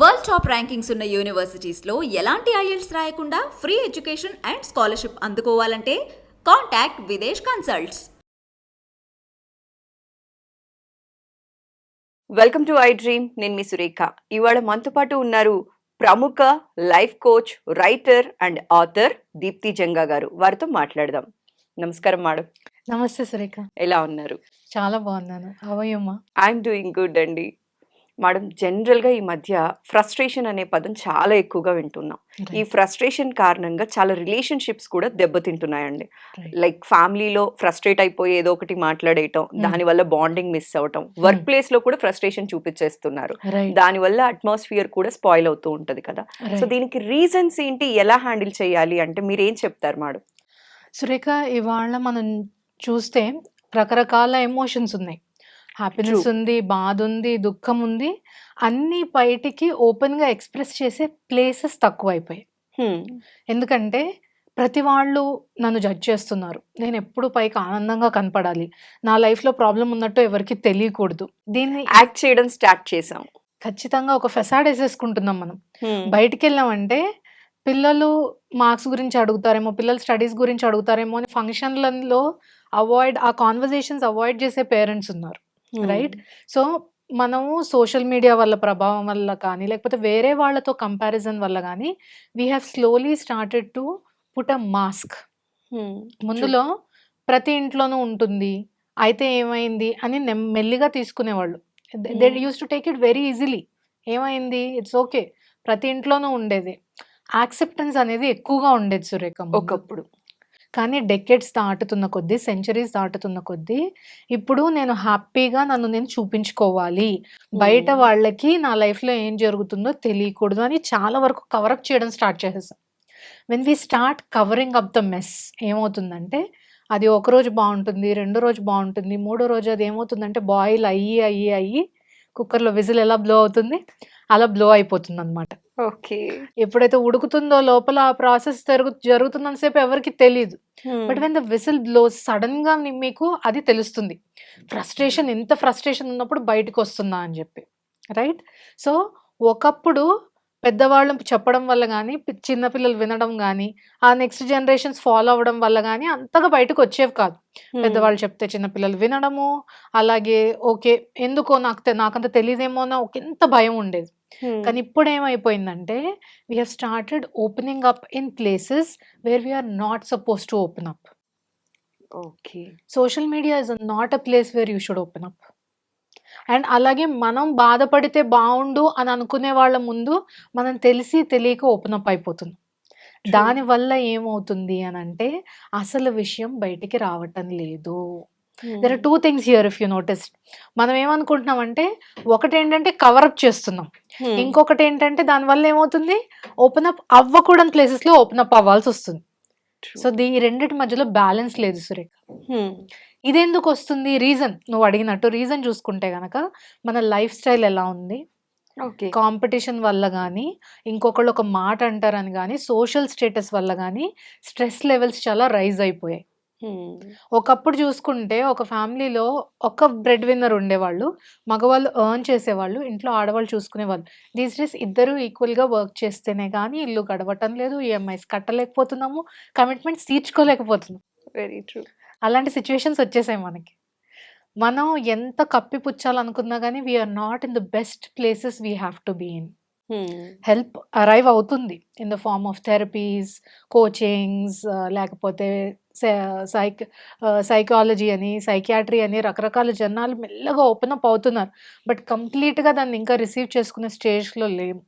World top rankings ఉన్న యూనివర్సిటీస్లో ఎలాంటి IELTS రాయకుండా free education and scholarship అందుకోవాలంటే contact Videsh consults. Welcome to I dream నేను మీ సురేఖ. ఇవాళ మనతో పాటు ఉన్నారు ప్రముఖ life coach writer and author Deepthi Janga garu. వారితో మాట్లాడదాం. నమస్కారం మేడం. నమస్తే సురేఖ. ఎలా ఉన్నారు? చాలా బాగున్నాను. అవయమ్మా ఐఎమ్ డూయింగ్ గుడ్ అండి. మేడం జనరల్గా ఈ మధ్య ఫ్రస్ట్రేషన్ అనే పదం చాలా ఎక్కువగా వింటున్నాం. ఈ ఫ్రస్ట్రేషన్ కారణంగా చాలా రిలేషన్షిప్స్ కూడా దెబ్బతింటున్నాయండి. లైక్ ఫ్యామిలీలో ఫ్రస్ట్రేట్ అయిపోయి ఏదో ఒకటి మాట్లాడేయటం దానివల్ల బాండింగ్ మిస్ అవటం వర్క్ ప్లేస్లో కూడా ఫ్రస్ట్రేషన్ చూపించేస్తున్నారు దానివల్ల అట్మాస్ఫియర్ కూడా స్పాయిల్ అవుతూ ఉంటది కదా. సో దీనికి రీజన్స్ ఏంటి? ఎలా హ్యాండిల్ చేయాలి? అంటే మీరు ఏం చెప్తారు మేడం? సురేఖ ఇవాళ మనం చూస్తే రకరకాల ఎమోషన్స్ ఉన్నాయి. హ్యాపీనెస్. ఉంది బాధ ఉంది దుఃఖం ఉంది అన్ని బయటికి ఓపెన్గా ఎక్స్ప్రెస్ చేసే ప్లేసెస్ తక్కువ అయిపోయాయి ఎందుకంటే ప్రతి వాళ్ళు నన్ను జడ్జ్ చేస్తున్నారు. నేను ఎప్పుడు పైకి ఆనందంగా కనపడాలి. నా లైఫ్లో ప్రాబ్లం ఉన్నట్టు ఎవరికి తెలియకూడదు. దీన్ని యాక్ట్ చేయడం స్టార్ట్ చేసాం ఖచ్చితంగా ఒక ఫెసాడ్ వేసేసుకుంటున్నాం మనం. బయటికి వెళ్ళామంటే పిల్లలు మార్క్స్ గురించి అడుగుతారేమో పిల్లలు స్టడీస్ గురించి అడుగుతారేమో అని ఫంక్షన్లలో అవాయిడ్ ఆ కాన్వర్జేషన్స్ అవాయిడ్ చేసే పేరెంట్స్ ఉన్నారు. రైట్? సో మనము సోషల్ మీడియా వల్ల ప్రభావం వల్ల కానీ లేకపోతే వేరే వాళ్ళతో కంపారిజన్ వల్ల కానీ we have slowly started to put a mask ముందులో ప్రతి ఇంట్లోనూ ఉంటుంది. అయితే ఏమైంది అని మెల్లిగా తీసుకునేవాళ్ళు. They. Used to take it very easily ఏమైంది? ఇట్స్ ఓకే ప్రతి ఇంట్లోనూ ఉండేది. యాక్సెప్టెన్స్ అనేది ఎక్కువగా ఉండేది సురేఖ. ఒకప్పుడు. కానీ డెకెట్స్ దాటుతున్న కొద్దీ సెంచరీస్ దాటుతున్న కొద్దీ ఇప్పుడు నేను హ్యాపీగా నన్ను నేను చూపించుకోవాలి. బయట Hmm. వాళ్ళకి నా లైఫ్లో ఏం జరుగుతుందో తెలియకూడదు అని చాలా వరకు కవరప్ చేయడం స్టార్ట్ చేసేసాం. When we start covering up the mess ఏమవుతుందంటే అది ఒక రోజు బాగుంటుంది రెండో రోజు బాగుంటుంది మూడో రోజు అది ఏమవుతుందంటే బాయిల్ అయ్యి అయ్యి అయ్యి కుక్కర్లో విజిల్ ఎలా బ్లో అవుతుంది? అలా బ్లో అయిపోతుంది అనమాట ఓకే. ఎప్పుడైతే ఉడుకుతుందో లోపల ఆ ప్రాసెస్ జరుగు జరుగుతున్నంతసేపు ఎవరికి తెలియదు but when the whistle blows సడన్గా మీకు అది తెలుస్తుంది. ఫ్రస్ట్రేషన్ ఎంత ఫ్రస్ట్రేషన్ ఉన్నప్పుడు బయటకు వస్తుందా అని చెప్పి. రైట్ సో ఒకప్పుడు పెద్దవాళ్ళు చెప్పడం వల్ల కానీ చిన్నపిల్లలు వినడం కానీ ఆ నెక్స్ట్ జనరేషన్స్ ఫాలో అవ్వడం వల్ల కానీ అంతగా బయటకు వచ్చేవి కాదు. పెద్దవాళ్ళు చెప్తే చిన్నపిల్లలు వినడము అలాగే ఓకే ఎందుకో నాకు తె- నాకంత తెలియదేమో అని ఒక ఎంత భయం ఉండేది. కానీ ఇప్పుడు ఏమైపోయిందంటే we have started opening up in places where we are not suppose to open up okay. Social media is not a place where you should open up and అలాగే మనం బాధపడితే బాగుండు అని అనుకునే వాళ్ళ ముందు మనం తెలిసి తెలియక ఓపెన్ అప్ అయిపోతుంది దానివల్ల ఏమవుతుంది అని అంటే అసలు విషయం బయటికి రావటం లేదు. There are two things here if you notice మనం ఏమనుకుంటున్నాం అంటే ఒకటి ఏంటంటే కవరప్ చేస్తున్నాం ఇంకొకటి ఏంటంటే దానివల్ల ఏమవుతుంది? ఓపెన్ అప్ అవ్వకూడని ప్లేసెస్లో ఓపెన్ అప్ అవ్వాల్సి వస్తుంది. సో దీ రెండిటి మధ్యలో బ్యాలెన్స్ లేదు సురేఖ. ఇదెందుకు వస్తుంది? రీజన్ నువ్వు అడిగినట్టు రీజన్ చూసుకుంటే గనక మన లైఫ్ స్టైల్ ఎలా ఉంది? ఓకే కాంపిటీషన్ వల్ల కానీ ఇంకొకళ్ళు ఒక మాట అంటారని కానీ సోషల్ స్టేటస్ వల్ల కానీ స్ట్రెస్ లెవెల్స్ చాలా రైజ్ అయిపోయాయి. ఒకప్పుడు చూసుకుంటే ఒక ఫ్యామిలీలో ఒక బ్రెడ్ విన్నర్ ఉండేవాళ్ళు మగవాళ్ళు ఎర్న్ చేసేవాళ్ళు ఇంట్లో ఆడవాళ్ళు చూసుకునేవాళ్ళు. దీస్ డేస్ ఇద్దరు ఈక్వల్గా వర్క్ చేస్తేనే కానీ ఇల్లు గడవటం లేదు ఈఎంఐస్ కట్టలేకపోతున్నాము కమిట్మెంట్స్ తీర్చుకోలేకపోతున్నాం. Very true. అలాంటి సిచ్యువేషన్స్ వచ్చేసాయి మనకి. మనం ఎంత కప్పిపుచ్చాలనుకున్నా కానీ we are not in the best places we have to be in help arrive అవుతుంది. In the form of therapies coachings లేకపోతే సైక్ సైకాలజీ అని సైకియాట్రీ అని రకరకాల జనాలు మెల్లగా ఓపెన్ అప్ అవుతున్నారు. బట్ కంప్లీట్గా దాన్ని ఇంకా రిసీవ్ చేసుకునే స్టేజ్లో లేము.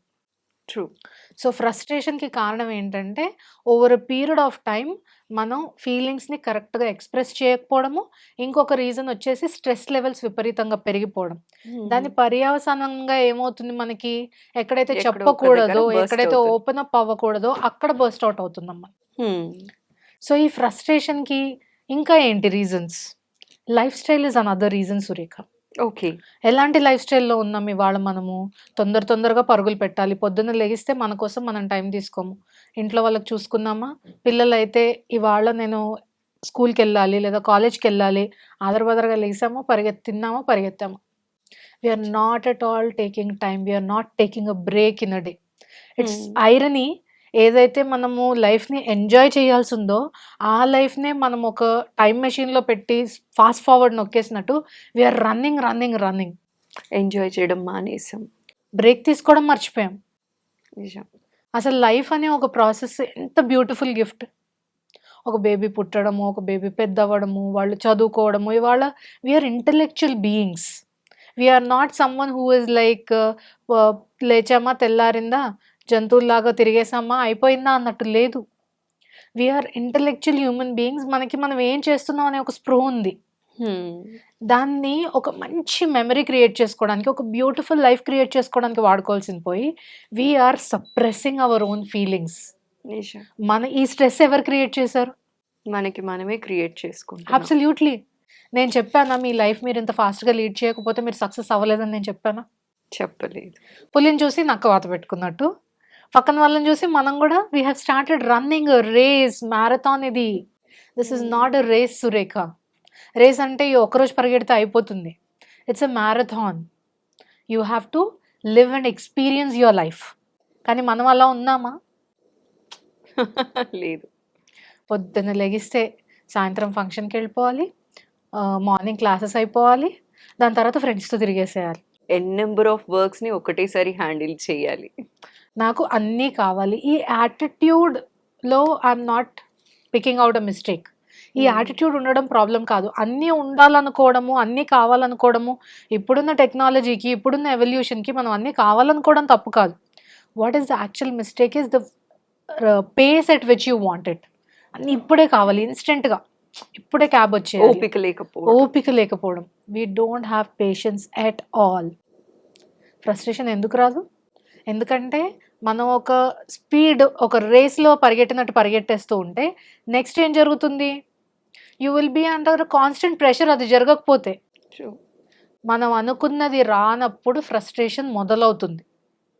ట్రూ. సో ఫ్రస్ట్రేషన్కి కారణం ఏంటంటే over a period of time మనం ఫీలింగ్స్ని కరెక్ట్గా ఎక్స్ప్రెస్ చేయకపోవడము ఇంకొక రీజన్ వచ్చేసి స్ట్రెస్ లెవెల్స్ విపరీతంగా పెరిగిపోవడం. దాని పర్యవసానంగా ఏమవుతుంది మనకి? ఎక్కడైతే చెప్పకూడదో ఎక్కడైతే. ఓపెన్ అప్ అవ్వకూడదో అక్కడ బర్స్ట్ అవుట్ అవుతుందమ్మా సో ఈ ఫ్రస్ట్రేషన్కి ఇంకా ఏంటి reasons? Life style is another reason Surekha. Okay. ఎలాంటి లైఫ్ స్టైల్లో ఉన్నాం ఇవాళ మనము? తొందర తొందరగా పరుగులు పెట్టాలి. పొద్దున్న లెగిస్తే మన కోసం మనం టైం తీసుకోము. ఇంట్లో వాళ్ళకి చూసుకున్నామా పిల్లలు అయితే ఇవాళ నేను స్కూల్కి వెళ్ళాలి లేదా కాలేజ్కి వెళ్ళాలి ఆదరబదరగా లేసామో పరిగెత్తి తిన్నామో పరిగెత్తామో we are not at all taking time we are not taking a break in a day it's. Irony ఏదైతే మనము లైఫ్ని ఎంజాయ్ చేయాల్సి ఉందో ఆ లైఫ్నే మనం ఒక టైం మెషిన్లో పెట్టి fast forward నొక్కేసినట్టు we are running running running enjoy చేయడం మానేసాం. బ్రేక్ తీసుకోవడం మర్చిపోయాం. నిజం. అసలు లైఫ్ అనే ఒక ప్రాసెస్ ఎంత బ్యూటిఫుల్ గిఫ్ట్. ఒక బేబీ పుట్టడము ఒక బేబీ పెద్ద అవ్వడము వాళ్ళు చదువుకోవడము ఇవాళ we are intellectual beings we are not someone who is like లేచామా తెల్లారిందా? జంతువుల్లాగా తిరిగేసామా అయిపోయిందా అన్నట్టు లేదు. వీఆర్ ఇంటలెక్చువల్ హ్యూమన్ బీయింగ్స్ మనకి మనం ఏం చేస్తున్నాం అనే ఒక స్ప్రో ఉంది. Hmm. దాన్ని ఒక మంచి మెమరీ క్రియేట్ చేసుకోవడానికి ఒక బ్యూటిఫుల్ లైఫ్ క్రియేట్ చేసుకోవడానికి వాడుకోవాల్సింది పోయి we are suppressing our own feelings మన ఈ స్ట్రెస్ ఎవరు క్రియేట్ చేశారు? మనకి మనమే క్రియేట్ చేసుకుంటాం అబ్సల్యూట్లీ నేను చెప్పానా మీ లైఫ్ మీరు ఇంత ఫాస్ట్గా లీడ్ చేయకపోతే మీరు సక్సెస్ అవ్వలేదని నేను చెప్పానా? చెప్పలేదు. పులిని చూసి నక్క వాత పెట్టుకున్నట్టు. పక్కన వాళ్ళని చూసి మనం కూడా we have started running race marathon ఇది. This is not a race Surekha race అంటే ఈ ఒక్కరోజు పరిగెడితే అయిపోతుంది. It's a marathon you have to live and experience your life కానీ మనం అలా ఉన్నామా? లేదు. పొద్దున్న లెగిస్తే సాయంత్రం ఫంక్షన్కి వెళ్ళిపోవాలి. మార్నింగ్ క్లాసెస్ అయిపోవాలి. దాని తర్వాత ఫ్రెండ్స్తో తిరిగేసేయాలి. ఎన్ నెంబర్ ఆఫ్ వర్క్స్ని ఒకటేసారి హ్యాండిల్ చేయాలి. నాకు అన్నీ కావాలి. ఈ యాటిట్యూడ్లో I'm not picking out a mistake ఈ Hmm. యాటిట్యూడ్ ఉండడం ప్రాబ్లం కాదు. అన్నీ ఉండాలనుకోవడము అన్నీ కావాలనుకోవడము ఇప్పుడున్న టెక్నాలజీకి ఇప్పుడున్న ఎవల్యూషన్కి మనం అన్నీ కావాలనుకోవడం తప్పు కాదు. What is the actual mistake is the pace at which you wanted అన్నీ ఇప్పుడే కావాలి ఇన్స్టెంట్గా ఇప్పుడే క్యాబ్ వచ్చేయాలి. ఓపిక లేకపోవడం. ఓపిక లేకపోవడం. We don't have patience at all frustration ఎందుకు రాదు? ఎందుకంటే మనం ఒక స్పీడ్ ఒక రేస్లో పరిగెట్టినట్టు పరిగెట్టేస్తూ ఉంటే నెక్స్ట్ ఏం జరుగుతుంది? You will be under constant pressure అది జరగకపోతే. మనం అనుకున్నది రానప్పుడు ఫ్రస్ట్రేషన్ మొదలవుతుంది.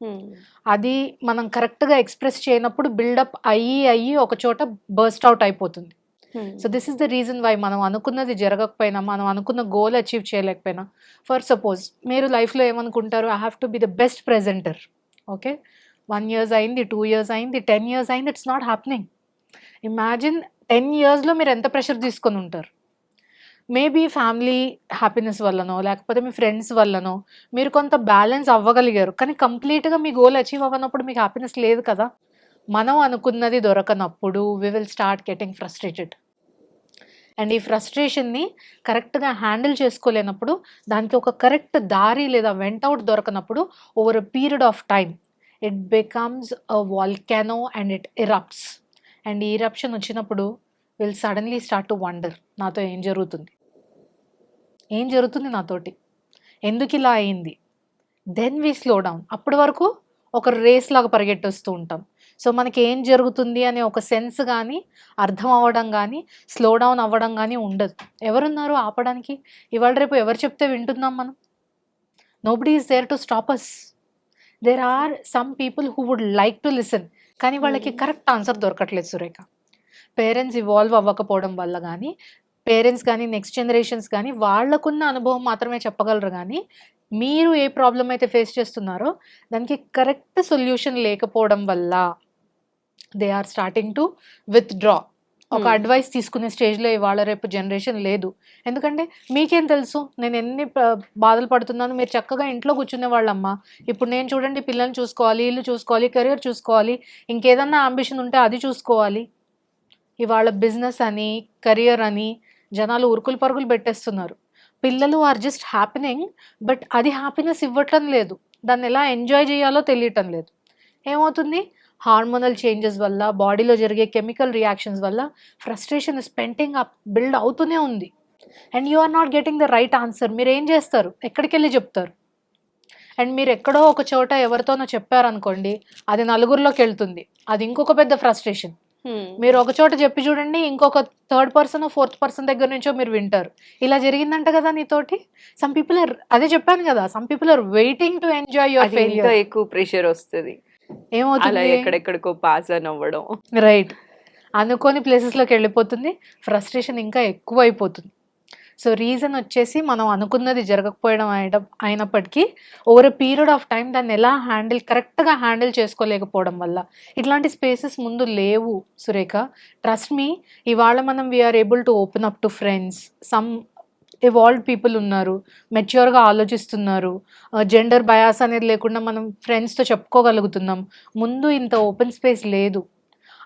Hmm. అది మనం కరెక్ట్గా ఎక్స్ప్రెస్ చేయనప్పుడు బిల్డప్ అయ్యి అయ్యి ఒక చోట బర్స్ట్ అవుట్ అయిపోతుంది. Hmm. So this is the reason why మనం అనుకున్నది జరగకపోయినా మనం అనుకున్న గోల్ అచీవ్ చేయలేకపోయినా. ఫర్ సపోజ్ మీరు లైఫ్లో ఏమనుకుంటారు? I have to be the best presenter. Okay? One years అయింది టూ ఇయర్స్ అయింది టెన్ ఇయర్స్ అయింది it's not happening. Imagine ten ఇయర్స్లో మీరు ఎంత ప్రెషర్ తీసుకొని ఉంటారు? మేబీ ఫ్యామిలీ హ్యాపీనెస్ వల్లనో లేకపోతే మీ ఫ్రెండ్స్ వల్లనో మీరు కొంత బ్యాలెన్స్ అవ్వగలిగారు. కానీ కంప్లీట్గా మీ గోల్ అచీవ్ అవ్వనప్పుడు మీకు హ్యాపీనెస్ లేదు కదా? మనం అనుకున్నది దొరకనప్పుడు we will start getting frustrated and ఈ ఫ్రస్ట్రేషన్ని కరెక్ట్గా హ్యాండిల్ చేసుకోలేనప్పుడు దానికి ఒక కరెక్ట్ దారి లేదా vent out out దొరకనప్పుడు over a period of time it becomes a volcano and it erupts and ఈ ఇరప్షన్ వచ్చినప్పుడు will suddenly start to wonder నాతో ఏం జరుగుతుంది? ఏం జరుగుతుంది నాతోటి? ఎందుకు ఇలా అయింది? దెన్ వి స్లో డౌన్ అప్పటి వరకు ఒక రేస్ లాగా పరిగెట్టొస్తూ ఉంటాం. సో మనకి ఏం జరుగుతుంది అనే ఒక సెన్స్ కానీ అర్థం అవ్వడం కానీ స్లో డౌన్ అవ్వడం కానీ ఉండదు. ఎవరున్నారు ఆపడానికి? ఇవాళ రేపు ఎవరు చెప్తే వింటున్నాం మనం? Nobody is there to stop us there are some people who would like to listen కానీ వాళ్ళకి Hmm. కరెక్ట్ ఆన్సర్ దొరకట్లేదు సురేఖ పేరెంట్స్ ఇవాల్వ్ అవ్వకపోవడం వల్ల కానీ పేరెంట్స్ కానీ నెక్స్ట్ జనరేషన్స్ కానీ వాళ్ళకున్న అనుభవం మాత్రమే చెప్పగలరు కానీ మీరు ఏ ప్రాబ్లం అయితే ఫేస్ చేస్తున్నారో దానికి కరెక్ట్ సొల్యూషన్ లేకపోవడం వల్ల they are starting to withdraw ఒక. అడ్వైస్ తీసుకునే స్టేజ్లో ఇవాళ రేపు జనరేషన్ లేదు. ఎందుకంటే మీకేం తెలుసు? నేను ఎన్ని బాధలు పడుతున్నాను? మీరు చక్కగా ఇంట్లో కూర్చునే వాళ్ళమ్మా. ఇప్పుడు నేను చూడండి పిల్లల్ని చూసుకోవాలి ఇల్లు చూసుకోవాలి కెరియర్ చూసుకోవాలి. ఇంకేదన్నా అంబిషన్ ఉంటే అది చూసుకోవాలి. ఇవాళ బిజినెస్ అని కెరియర్ అని జనాలు ఉరుకులు పరుగులు పెట్టేస్తున్నారు. పిల్లలు ఆర్ జస్ట్ హ్యాపెనింగ్ బట్ అది హ్యాపీనెస్ ఇవ్వటం లేదు. దాన్ని ఎలా ఎంజాయ్ చేయాలో తెలియటం లేదు. ఏమవుతుంది? హార్మోనల్ చేంజెస్ వల్ల బాడీలో జరిగే కెమికల్ రియాక్షన్స్ వల్ల frustration is pending up build అవుతూనే ఉంది. And you are not getting the right answer మీరు ఏం చేస్తారు? ఎక్కడికి వెళ్ళి చెప్తారు? అండ్ మీరు ఎక్కడో ఒక చోట ఎవరితోనో చెప్పారనుకోండి అది నలుగురిలోకి వెళ్తుంది. అది ఇంకొక పెద్ద ఫ్రస్ట్రేషన్. Hmm. మీరు ఒక చోట చెప్పి చూడండి ఇంకొక థర్డ్ పర్సన్ ఫోర్త్ పర్సన్ దగ్గర నుంచో మీరు వింటారు. ఇలా జరిగిందంట కదా నీతోటి? సమ్ పీపుల్ ఆర్ అదే చెప్పాను కదా some people are waiting to enjoy your failure ఎక్కువ ప్రెషర్ వస్తుంది. అలా ఏమవుతుంది ఎక్కడెక్కడికో పాస్ అని అవ్వడం. రైట్ అనుకోని ప్లేసెస్లోకి వెళ్ళిపోతుంది. ఫ్రస్ట్రేషన్ ఇంకా ఎక్కువ అయిపోతుంది సో రీజన్ వచ్చేసి మనం అనుకున్నది జరగకపోవడం అయిన అయినప్పటికీ over a period of time దాన్ని ఎలా హ్యాండిల్ కరెక్ట్గా హ్యాండిల్ చేసుకోలేకపోవడం వల్ల. ఇట్లాంటి స్పేసెస్ ముందు లేవు సురేఖ. ట్రస్ట్ మీ ఇవాళ మనం we are able to open up to friends some evolved people ఉన్నారు మెచ్యూర్గా ఆలోచిస్తున్నారు. జెండర్ బయాస్ అనేది లేకుండా మనం ఫ్రెండ్స్తో చెప్పుకోగలుగుతున్నాం. ముందు ఇంత ఓపెన్ స్పేస్ లేదు.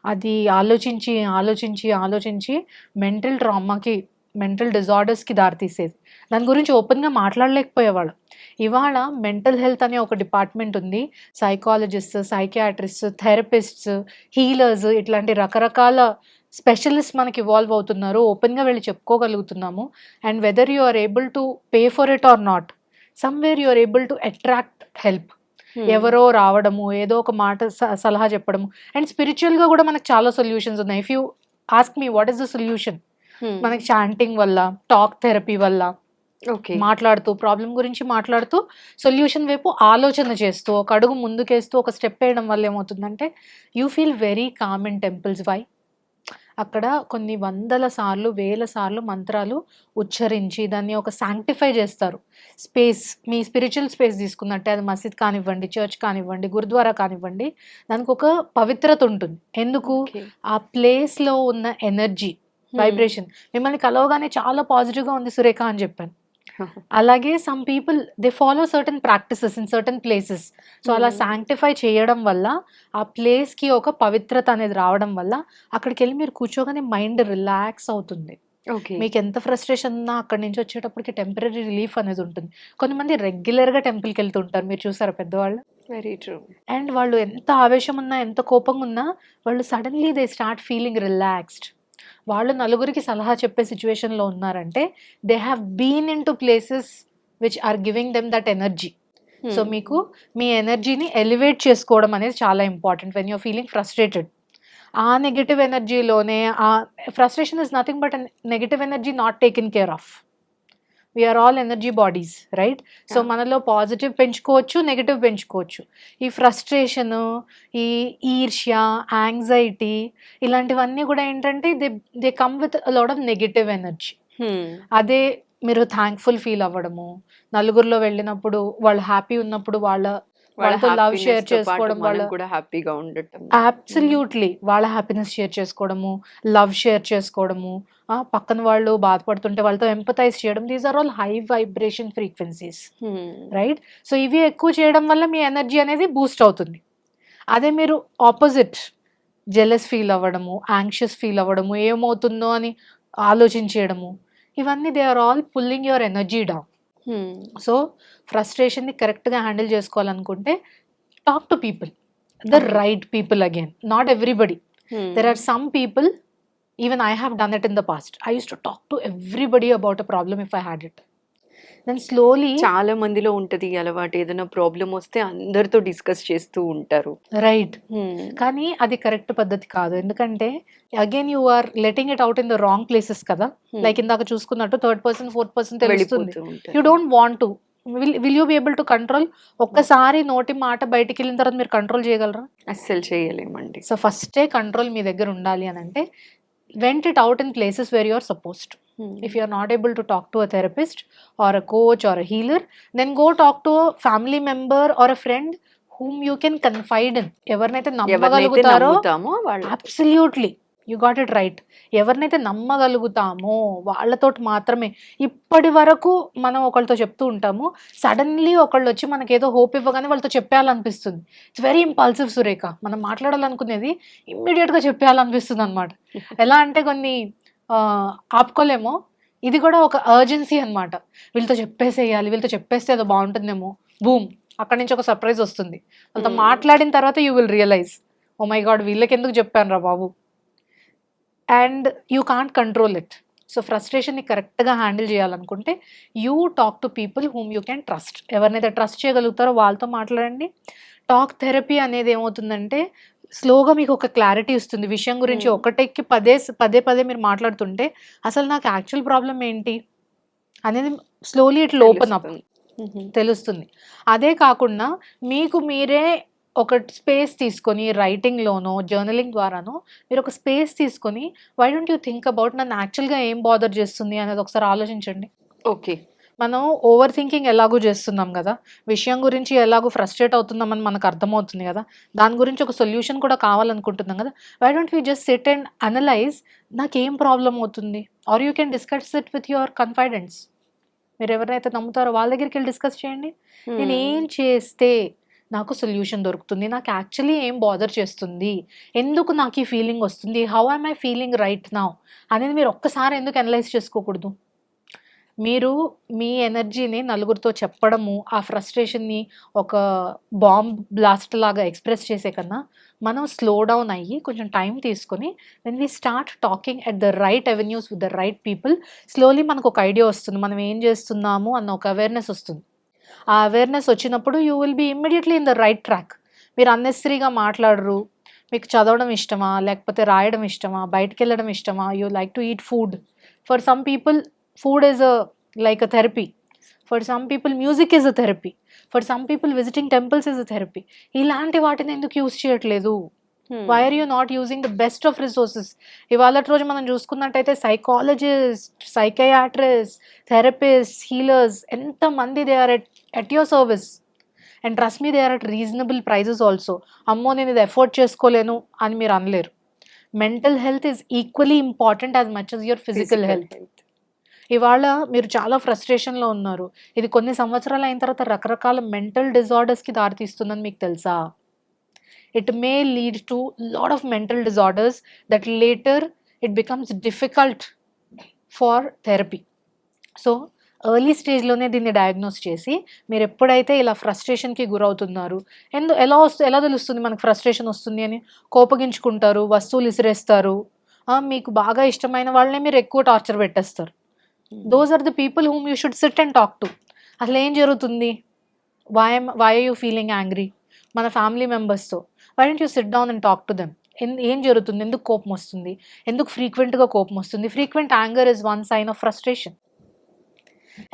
అది ఆలోచించి ఆలోచించి ఆలోచించి మెంటల్ ట్రామాకి మెంటల్ డిజార్డర్స్కి దారితీసేది. దాని గురించి ఓపెన్గా మాట్లాడలేకపోయేవాళ్ళం. ఇవాళ మెంటల్ హెల్త్ అనే ఒక డిపార్ట్మెంట్ ఉంది. సైకాలజిస్ట్ సైకియాట్రిస్ట్ థెరపిస్ట్స్ హీలర్స్ ఇట్లాంటి రకరకాల స్పెషలిస్ట్ మనకి ఇవాల్వ్ అవుతున్నారు. ఓపెన్గా వెళ్ళి చెప్పుకోగలుగుతున్నాము. And whether you are able to pay for it or not somewhere you are able to attract help. ఎవరో రావడము ఏదో ఒక మాట సలహా చెప్పడము. అండ్ స్పిరిచువల్గా కూడా మనకు చాలా సొల్యూషన్స్ ఉన్నాయి. If you ask me what is the solution. మనకి చాంటింగ్ వల్ల టాక్ థెరపీ వల్ల ఓకే మాట్లాడుతూ ప్రాబ్లం గురించి మాట్లాడుతూ సొల్యూషన్ వైపు ఆలోచన చేస్తూ ఒక అడుగు ముందుకేస్తూ ఒక స్టెప్ వేయడం వల్ల ఏమవుతుందంటే you feel very calm in temples why అక్కడ కొన్ని వందల సార్లు వేల సార్లు మంత్రాలు ఉచ్చరించి దాన్ని ఒక శాంక్టిఫై చేస్తారు. స్పేస్ మీ స్పిరిచువల్ స్పేస్ తీసుకున్నట్టే అది మసీద్ కానివ్వండి చర్చ్ కానివ్వండి గురుద్వారా కానివ్వండి దానికి ఒక పవిత్రత ఉంటుంది. ఎందుకు? ఆ ప్లేస్లో ఉన్న ఎనర్జీ వైబ్రేషన్ మిమ్మల్ని కలవగానే చాలా పాజిటివ్గా ఉంది సురేఖ అని చెప్పాను. అలాగే some people they follow certain practices in certain places so అలా Hmm. శాంక్టిఫై చేయడం వల్ల ఆ ప్లేస్కి ఒక పవిత్రత అనేది రావడం వల్ల అక్కడికి వెళ్ళి మీరు కూర్చోగానే మైండ్ రిలాక్స్ అవుతుంది. మీకు ఎంత ఫ్రస్ట్రేషన్ ఉన్నా అక్కడి నుంచి వచ్చేటప్పటికి టెంపరీ రిలీఫ్ అనేది ఉంటుంది. కొంతమంది రెగ్యులర్గా టెంపుల్కి వెళ్తుంటారు. మీరు చూసారా పెద్దవాళ్ళు? వెరీ ట్రూ అండ్ వాళ్ళు ఎంత ఆవేశం ఉన్నా ఎంత కోపంగా ఉన్నా వాళ్ళు suddenly they start feeling relaxed వాళ్ళు నలుగురికి సలహా చెప్పే సిచ్యువేషన్లో ఉన్నారంటే they have been into places which are giving them that energy so. మీకు మీ ఎనర్జీని ఎలివేట్ చేసుకోవడం అనేది చాలా important when you're feeling frustrated ఆ నెగిటివ్ ఎనర్జీలోనే ఆ frustration is nothing but negative energy not taken care of we're all energy bodies right so. మనలో పాజిటివ్ పెంచుకోవచ్చు నెగిటివ్ పెంచుకోవచ్చు. ఈ ఫ్రస్ట్రేషన్ ఈ ఈర్ష్య యాంగ్జైటీ ఇలాంటివన్నీ కూడా ఏంటంటే they they come with lot of negative energy. అదే మీరు థ్యాంక్ఫుల్ ఫీల్ అవ్వడము నలుగురిలో వెళ్ళినప్పుడు వాళ్ళు హ్యాపీ ఉన్నప్పుడు వాళ్ళ వాళ్ళ వాళ్ళతో తో పాటు చేసుకోవడం వాళ్ళ- కూడా హ్యాపీగా ఉండటం. అబ్సల్యూట్లీ వాళ్ళ హ్యాపీనెస్ షేర్ చేసుకోవడము లవ్ షేర్ చేసుకోవడము పక్కన వాళ్ళు బాధపడుతుంటే వాళ్ళతో ఎంపతైజ్ చేయడం these are all high vibration frequencies. Right so ఇవి ఎక్కువ చేయడం వల్ల మీ ఎనర్జీ అనేది బూస్ట్ అవుతుంది అదే మీరు ఆపోజిట్ జెలస్ ఫీల్ అవ్వడము యాంగ్షియస్ ఫీల్ అవ్వడము ఏమవుతుందో అని ఆలోచించేయడము ఇవన్నీ they are all pulling your energy down. So ఫ్రస్ట్రేషన్ని కరెక్ట్గా హ్యాండిల్ చేసుకోవాలనుకుంటే talk to people the. Right people again not everybody. There are some people even I have done it in the past I used to talk to everybody about a problem if I had it then slowly చాలా మందిలో ఉంటది అలవాటు. ఏదైనా problem వస్తే అందరితో discuss చేస్తూ ఉంటారు. Right Hmm. కానీ అది కరెక్ట్ పద్ధతి కాదు. ఎందుకంటే again you are letting it out in the wrong places కదా. Hmm. లైక్ ఇందాక చూసుకున్నట్టు థర్డ్ పర్సన్ ఫోర్త్ పర్సన్ తెలుస్తుంది. You don't want to will will you be able to control ఒక్కసారి నోటి మాట బయటికి వెళ్ళిన తర్వాత మీరు కంట్రోల్ చేయగలరా? అస్సలు చేయలేమండి. సో ఫస్టే కంట్రోల్ మీ దగ్గర ఉండాలి అని అంటే vent it out in places where you are supposed Hmm. if you are not able to talk to a therapist or a coach or a healer then go talk to a family member or a friend whom you can confide in ఎవరినైతే ఎవరినైతే నమ్మగలుగుతారో absolutely you got it right ఎవరినైతే నమ్మగలుగుతామో వాళ్ళతోటి మాత్రమే. ఇప్పటి వరకు మనం ఒకళ్ళతో చెప్తూ ఉంటాము. సడన్లీ ఒకళ్ళు వచ్చి మనకి ఏదో హోప్ ఇవ్వగానే వాళ్ళతో చెప్పేయాలనిపిస్తుంది. ఇట్స్ వెరీ ఇంపల్సివ్ సురేఖ మనం మాట్లాడాలనుకునేది ఇమ్మీడియట్గా చెప్పేయాలనిపిస్తుంది అనమాట ఎలా అంటే కొన్ని ఆపుకోలేమో. ఇది కూడా ఒక అర్జెన్సీ అన్నమాట. వీళ్ళతో చెప్పేసేయాలి వీళ్ళతో చెప్పేస్తే ఏదో బాగుంటుందేమో. బూమ్ అక్కడి నుంచి ఒక సర్ప్రైజ్ వస్తుంది. వాళ్ళతో Hmm. మాట్లాడిన తర్వాత you will realize oh my God వీళ్ళకి ఎందుకు చెప్పాను రా బాబు? And you can't control it. So ఫ్రస్ట్రేషన్ని కరెక్ట్గా హ్యాండిల్ చేయాలనుకుంటే you talk to people whom you can trust. ఎవరినైతే ట్రస్ట్ చేయగలుగుతారో వాళ్ళతో మాట్లాడండి. టాక్ థెరపీ అనేది ఏమవుతుందంటే స్లోగా మీకు ఒక క్లారిటీ ఇస్తుంది. విషయం గురించి Hmm. ఒకటెక్కి పదే పదే పదే మీరు మాట్లాడుతుంటే అసలు నాకు యాక్చువల్ ప్రాబ్లం ఏంటి? అనేది స్లోలీ ఇట్ ఓపెన్ అప్. తెలుస్తుంది. అదే కాకుండా మీకు మీరే ఒక స్పేస్ తీసుకొని రైటింగ్‌లోనో, జర్నలింగ్ ద్వారానో మీరు ఒక స్పేస్ తీసుకొని why don't you think about నన్ను యాక్చువల్‌గా ఏం బాదర్ చేస్తుంది అనేది ఒకసారి ఆలోచించండి. ఓకే. మనం ఓవర్ థింకింగ్ ఎలాగో చేస్తున్నాం గదా! విషయం గురించి ఎలాగో ఫ్రస్ట్రేట్ అవుతున్నామని మనకు అర్థమవుతుంది గదా! దాని గురించి ఒక సొల్యూషన్ కూడా కావాలనుకుంటున్నాం గదా! Why don't we just sit and analyze నాకేం ప్రాబ్లమ్ అవుతుంది? Or you can discuss it with your confidants. మీరు ఎవరినైతే నమ్ముతారో వాళ్ళ దగ్గరికెళ్ళి డిస్కస్ చేయండి. నేను హ్మ్. ఏం చేస్తే నాకు సొల్యూషన్ దొరుకుతుంది? నాకు యాక్చువల్లీ ఏం బాదర్ చేస్తుంది? ఎందుకు నాకు ఈ ఫీలింగ్ వస్తుంది? How am I feeling right now? అనేది మీరు ఒక్కసారి ఎందుకు అనలైజ్ చేసుకోకూడదు? మీరు మీ ఎనర్జీని నలుగురితో చెప్పడము, ఆ ఫ్రస్ట్రేషన్‌ని ఒక బాంబ్ బ్లాస్ట్ లాగా ఎక్స్‌ప్రెస్ చేసే కన్నా, మనం స్లో డౌన్ అయ్యి కొంచెం టైం తీసుకొని when we start talking at the right avenues with the right people slowly మనకు ఒక ఐడియా వస్తుంది. మనం ఏం చేస్తున్నాము అన్న ఒక అవేర్‌నెస్ వస్తుంది. ఆ అవేర్‌నెస్ వచ్చినప్పుడు you will be immediately in the right track. మీరు అన్నెసెసరీగా మాట్లాడరు. మీకు చదవడం ఇష్టమా? లేకపోతే రాయడం ఇష్టమా? బయటికెళ్ళడం ఇష్టమా? You like to eat food. For some people food is a like a therapy. For some people music is a therapy. For some people visiting temples is a therapy. ఇలాంటి వాటిని ఎందుకు యూజ్ చేయట్లేదు? Why are you not using the best of resources? ఇవాళటి రోజు మనం చూసుకున్నట్టయితే psychologist, psychiatrist, therapist, healers ఎంతమంది they are at at your service. And trust me they are at reasonable prices also. అమ్మో! నేను ఇది అఫోర్డ్ చేసుకోలేను అని మీరు అనలేరు. Mental health is equally important as much as your physical health. ఇవాళ మీరు చాలా ఫ్రస్ట్రేషన్‌లో ఉన్నారు. ఇది కొన్ని సంవత్సరాలు అయిన తర్వాత రకరకాల మెంటల్ డిజార్డర్స్‌కి దారితీస్తుందని మీకు తెలుసా? It may lead to lot of mental disorders that later it becomes difficult for therapy. So, early స్టేజ్‌లోనే దీన్ని డయాగ్నోస్ చేసి మీరు ఎప్పుడైతే ఇలా ఫ్రస్ట్రేషన్‌కి గురవుతున్నారు. ఎందు ఎలా వస్తు ఎలా తెలుస్తుంది మనకు ఫ్రస్ట్రేషన్ వస్తుంది అని? కోపగించుకుంటారు, వస్తువులు ఇసిరేస్తారు. మీకు బాగా ఇష్టమైన వాళ్ళనే మీరు ఎక్కువ టార్చర్ పెట్టేస్తారు. Those are the people whom you should sit and talk to. అసలు ఏం జరుగుతుంది? Why why are you feeling angry? మన ఫ్యామిలీ మెంబర్స్‌తో. Why don't you sit down and talk to them. ఏం జరుగుతుంది? ఎందుకు కోపం వస్తుంది? ఎందుకు ఫ్రీక్వెంట్‌గా కోపం వస్తుంది? Frequent anger is one sign of frustration.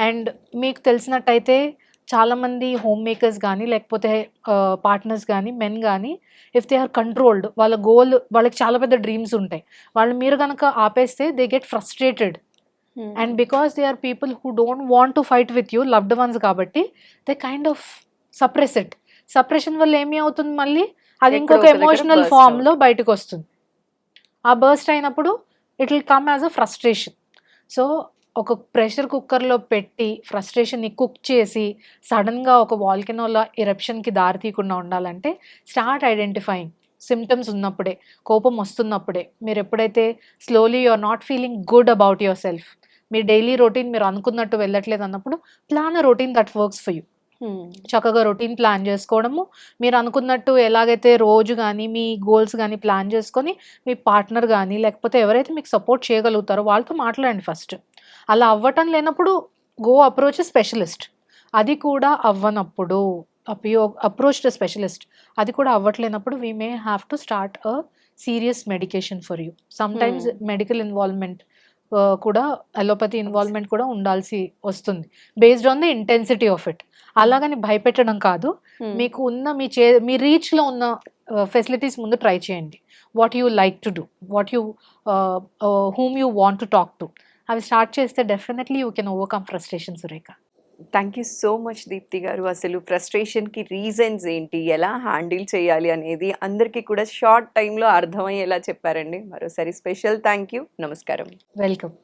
And మీకు తెలిసినట్టయితే చాలామంది హోమ్ మేకర్స్ గానీ, లేకపోతే పార్ట్నర్స్ గానీ, మెన్ గానీ ఇఫ్ దే ఆర్ కంట్రోల్డ్ వాళ్ళ గోల్ వాళ్ళకి చాలా పెద్ద డ్రీమ్స్ ఉంటాయి. వాళ్ళు మీరు గనక ఆపేస్తే they get frustrated. And because they are people who don't want to fight with you loved ones కాబట్టి they kind of suppress it. Suppression వల్ల ఏమి అవుతుంది మళ్ళీ? అది ఇంకొక ఎమోషనల్ బర్స్ట్ ఫార్మ్‌లో బయటకొస్తుంది. ఆ బర్స్ట్ అయినప్పుడు it will come as a frustration. So, ఒక ప్రెషర్ కుక్కర్‌లో పెట్టి ఫ్రస్ట్రేషన్‌ని కుక్ చేసి సడెన్‌గా ఒక వాల్కనోలా ఎరప్షన్‌కి దారి తీయకుండా ఉండాలంటే స్టార్ట్ ఐడెంటిఫైయింగ్ సింప్టమ్స్ ఉన్నప్పుడే, కోపం వస్తున్నప్పుడే, మీరు ఎప్పుడైతే slowly you are not feeling good about yourself. Me daily routine మీరు అనుకున్నట్టు వెళ్ళట్లేదు అన్నప్పుడు plan routine that works for you. చక్కగా రొటీన్ ప్లాన్ చేసుకోవడము. మీరు అనుకున్నట్టు ఎలాగైతే రోజు గానీ, మీ గోల్స్ గానీ ప్లాన్ చేసుకొని మీ పార్ట్నర్ గానీ, లేకపోతే ఎవరైతే మీకు సపోర్ట్ చేయగలుగుతారో వాళ్ళతో మాట్లాడండి ఫస్ట్. అలా అవ్వటం లేనప్పుడు గో అప్రోచ్ స్పెషలిస్ట్. అది కూడా అవ్వనప్పుడు అపియో అప్రోచ్ ద స్పెషలిస్ట్. అది కూడా అవ్వట్లేనప్పుడు we may have to start a serious medication for you. Sometimes hmm. Medical involvement కూడా అలోపతి ఇన్వాల్వ్‌మెంట్ కూడా ఉండాల్సి వస్తుంది. Based on the intensity of it. అలాగని భయపెట్టడం కాదు. మీకు ఉన్న మీ చే మీ రీచ్‌లో ఉన్న ఫెసిలిటీస్ ముందు ట్రై చేయండి. What you like to do. What you whom you want to talk to. అవి స్టార్ట్ చేస్తే definitely you can overcome frustration Surekha. Thank you so much Deepti garu. అసలు ఫ్రస్ట్రేషన్‌కి రీజన్స్ ఏంటి? ఎలా హ్యాండిల్ చేయాలి అనేది అందరికీ కూడా షార్ట్ టైమ్‌లో అర్థమయ్యేలా చెప్పారండి. మరోసారి స్పెషల్ థ్యాంక్ యూ. నమస్కారం. వెల్కమ్.